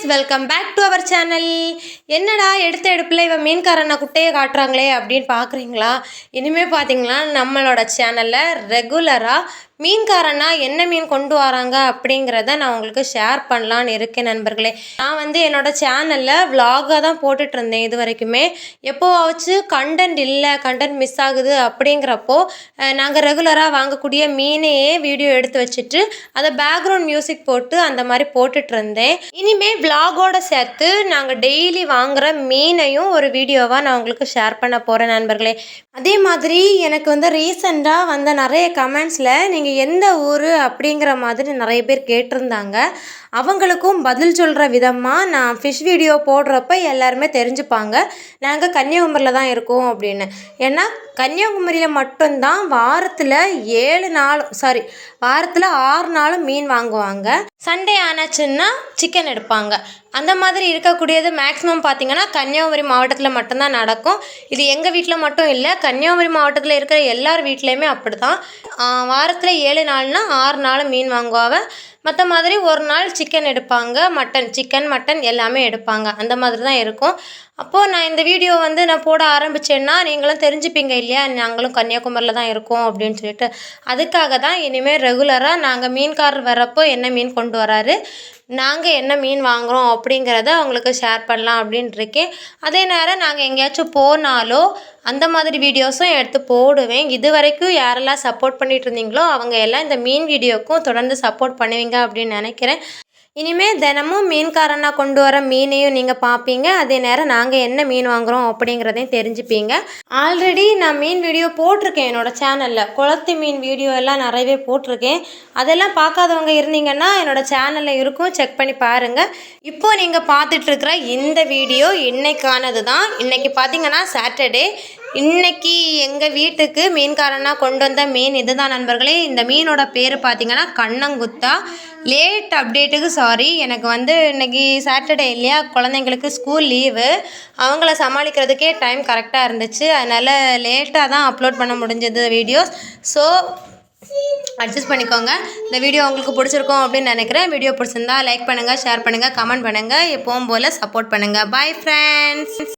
Guys welcome back to our channel என்னடா எடுத்த எடுப்பில் இவன் மீன்காரனை குட்டையை காட்டுறாங்களே அப்படின்னு பார்க்குறீங்களா? இனிமேல் பார்த்தீங்களா நம்மளோட சேனலில் ரெகுலராக மீன்காரன்னா என்ன மீன் கொண்டு வராங்க அப்படிங்கிறத நான் உங்களுக்கு ஷேர் பண்ணலான்னு இருக்கேன் நண்பர்களே. நான் வந்து என்னோடய சேனலில் விலாகாக தான் போட்டுட்டு இருந்தேன் இது வரைக்குமே. எப்போவாச்சு கண்டென்ட் இல்லை கண்டென்ட் மிஸ் ஆகுது அப்படிங்கிறப்போ நாங்கள் ரெகுலராக வாங்கக்கூடிய மீனையே வீடியோ எடுத்து வச்சுட்டு அதை பேக்ரவுண்ட் மியூசிக் போட்டு அந்த மாதிரி போட்டுட்டு இருந்தேன் இனிமே சேர்த்து நாங்கள் டெய்லி வாங்குகிற மீனையும் ஒரு வீடியோவாக நான் உங்களுக்கு ஷேர் பண்ண போகிறேன் நண்பர்களே. அதே மாதிரி எனக்கு வந்து ரீசெண்டாக வந்த நிறைய கமெண்ட்ஸில் நீங்கள் எந்த ஊர் அப்படிங்கிற மாதிரி நிறைய பேர் கேட்டிருந்தாங்க. அவங்களுக்கும் பதில் சொல்கிற விதமாக நான் ஃபிஷ் வீடியோ போடுறப்ப எல்லாருமே தெரிஞ்சுப்பாங்க. நாங்கள் கன்னியாகுமரியில் தான் இருக்கோம் அப்படின்னு. ஏன்னா கன்னியாகுமரியில் மட்டும்தான் வாரத்தில் ஏழு நாளும் சாரி வாரத்தில் ஆறு நாளும் மீன் வாங்குவாங்க. சண்டே ஆனாச்சுன்னா சிக்கன் எடுப்பாங்க. அந்த மாதிரி இருக்கக்கூடியது மேக்ஸிமம் பார்த்திங்கன்னா கன்னியாகுமரி மாவட்டத்தில் மட்டும்தான் நடக்கும். இது எங்கள் வீட்டில் மட்டும் இல்லை கன்னியாகுமரி மாவட்டத்தில் இருக்கிற எல்லார் வீட்லேயுமே அப்படி தான் வாரத்தில் ஏழு நாள்னா ஆறு நாள் மீன் வாங்குவாங்க. மற்ற மாதிரி ஒரு நாள் சிக்கன் எடுப்பாங்க மட்டன் சிக்கன் மட்டன் எல்லாமே எடுப்பாங்க. அந்த மாதிரி தான் இருக்கும். அப்போது நான் இந்த வீடியோ வந்து நான் போட ஆரம்பித்தேன்னா நீங்களும் தெரிஞ்சுப்பீங்க இல்லையா? நாங்களும் கன்னியாகுமரியில் தான் இருக்கோம் அப்படின்னு சொல்லிட்டு. அதுக்காக தான் இனிமேல் ரெகுலராக நாங்கள் மீன்காரர் வரப்போ என்ன மீன் கொண்டு வராரு? நாங்கள் என்ன மீன் வாங்குகிறோம் அப்படிங்கிறத அவங்களுக்கு ஷேர் பண்ணலாம் அப்படின்ட்டு இருக்கேன். அதே நேரம் நாங்கள் எங்கேயாச்சும் போனாலோ அந்த மாதிரி வீடியோஸும் எடுத்து போடுவேன். இது வரைக்கும் யாரெல்லாம் சப்போர்ட் பண்ணிகிட்டு இருந்தீங்களோ அவங்க எல்லாம் இந்த மீன் வீடியோக்கும் தொடர்ந்து சப்போர்ட் பண்ணுவீங்க அப்படின்னு நினைக்கிறேன். இனிமேல் தினமும் மீன்காரனா கொண்டு வர மீனையும் நீங்கள் பார்ப்பீங்க அதே நேரம் நாங்கள் என்ன மீன் வாங்குகிறோம் அப்படிங்கிறதையும் தெரிஞ்சுப்பீங்க. ஆல்ரெடி நான் மீன் வீடியோ போட்டிருக்கேன் என்னோடய சேனலில் குளத்து மீன் வீடியோ எல்லாம் நிறையவே போட்டிருக்கேன். அதெல்லாம் பார்க்காதவங்க இருந்தீங்கன்னா என்னோடய சேனலில் இருக்கும். செக் பண்ணி பாருங்கள் இப்போது நீங்கள் பார்த்துட்ருக்கிற இந்த வீடியோ இன்றைக்கானது தான். இன்றைக்கி பார்த்தீங்கன்னா சாட்டர்டே இன்னைக்கு எங்கள் வீட்டுக்கு மீன்காரனாக கொண்டு வந்த மீன் இதுதான் நண்பர்களே. இந்த மீனோட பேர் பார்த்தீங்கன்னா கண்ணங்குத்தா. லேட் அப்டேட்டுக்கு சாரி எனக்கு வந்து இன்றைக்கி சாட்டர்டே இல்லையா? குழந்தைங்களுக்கு ஸ்கூல் லீவு அவங்கள சமாளிக்கிறதுக்கே டைம் கரெக்டாக இருந்துச்சு. அதனால் லேட்டாக தான் அப்லோட் பண்ண முடிஞ்சது வீடியோஸ் ஸோ அட்ஜஸ்ட் பண்ணிக்கோங்க. இந்த வீடியோ உங்களுக்கு பிடிச்சிருக்கும் அப்படின்னு நினைக்கிறேன். வீடியோ பிடிச்சிருந்தா லைக் பண்ணுங்கள் ஷேர் பண்ணுங்கள் கமெண்ட் பண்ணுங்கள் எப்பவும் போல் சப்போர்ட் பண்ணுங்கள் பாய் ஃப்ரெண்ட்ஸ்